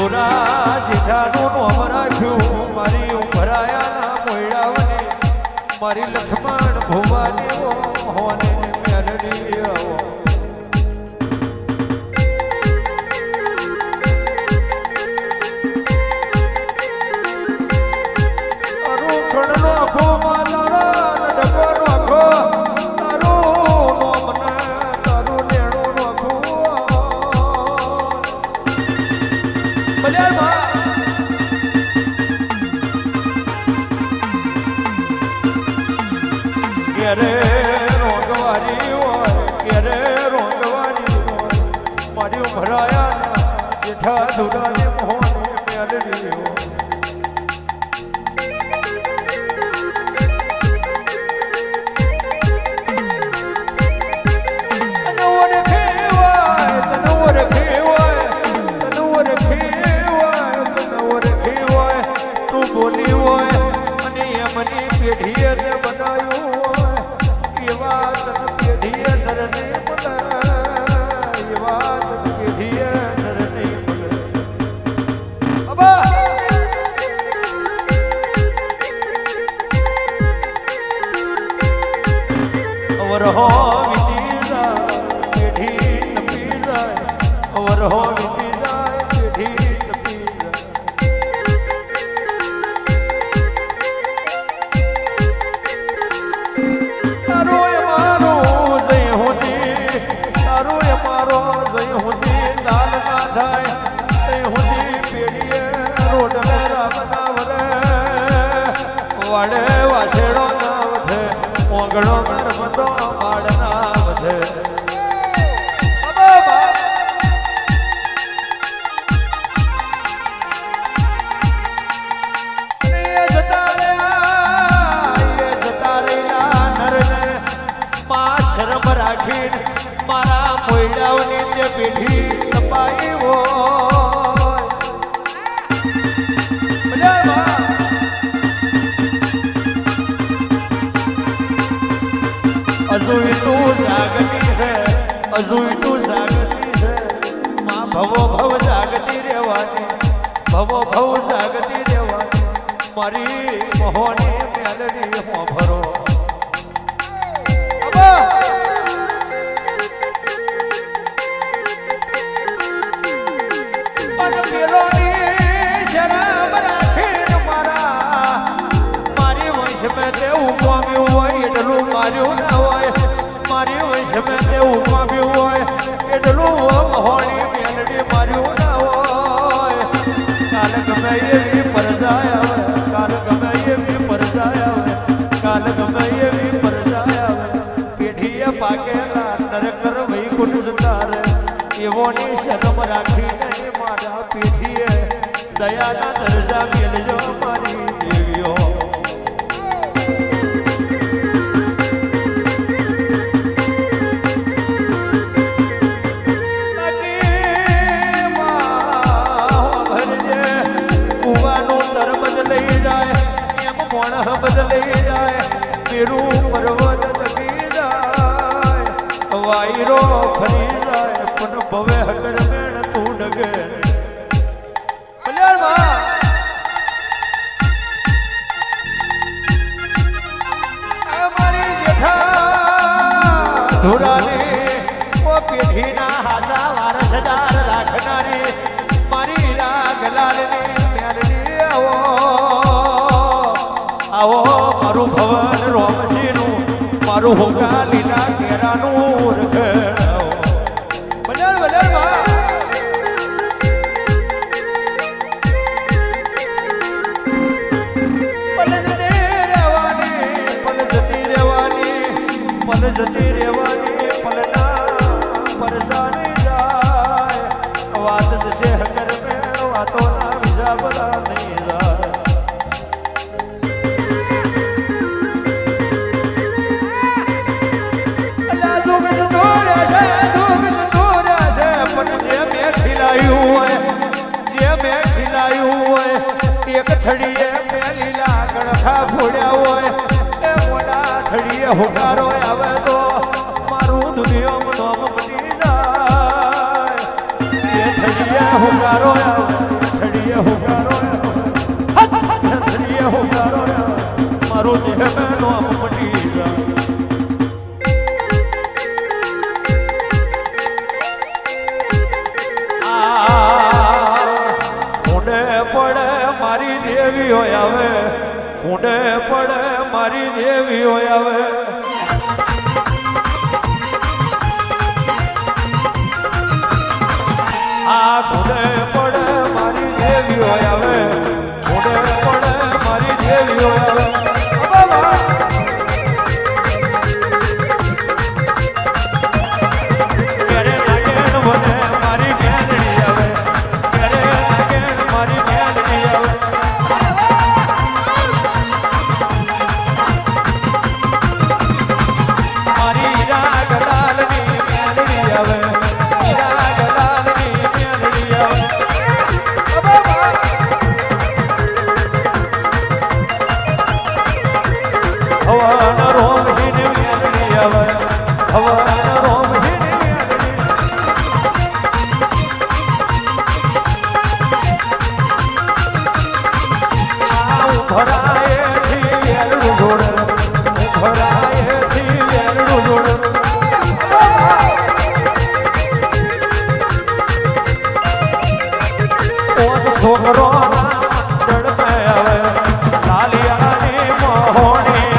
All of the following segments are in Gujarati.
છોરા જેઠાનું નોમ રાખ્યું મારી ઉભરાયાના મોયડાવને મારી લખમણ ભુવાની હોને મેરડી આવો Oh. આયા જેઠા દુરાને મોહને મેલડીઓ બોલી હોય અને એમની પેઢીએ બનાવ્યું હોય એવા તને પેઢીએ ધરને রহ ઓગણો નર્મદો પાડનાર છે. રાખીને મારા મોયડાઓની જે પેઢી તપાઈ હોય. azul. દેવોની શરમ રાખીને મારા પેઢીએ દયાના દરજા મેળવી. ધોરાને ઓ પેઢીના હાજા વારસદાર રાખનારે, મારી રાગલાલની મેરડી આવો. આવો મારું ભવન રોમજીનું મારું હોગા લીલા હોય, એક થડીએ પેલી લાકડખા ફોડ્યા હોય એ મોટા થડીએ હોકારો આવે તો મારું દુનિયામાં આવે ખૂંડે પડે મારી દેવી હોય આવે. છોકરો આવે લાલિયાની મોહણી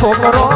છોકરો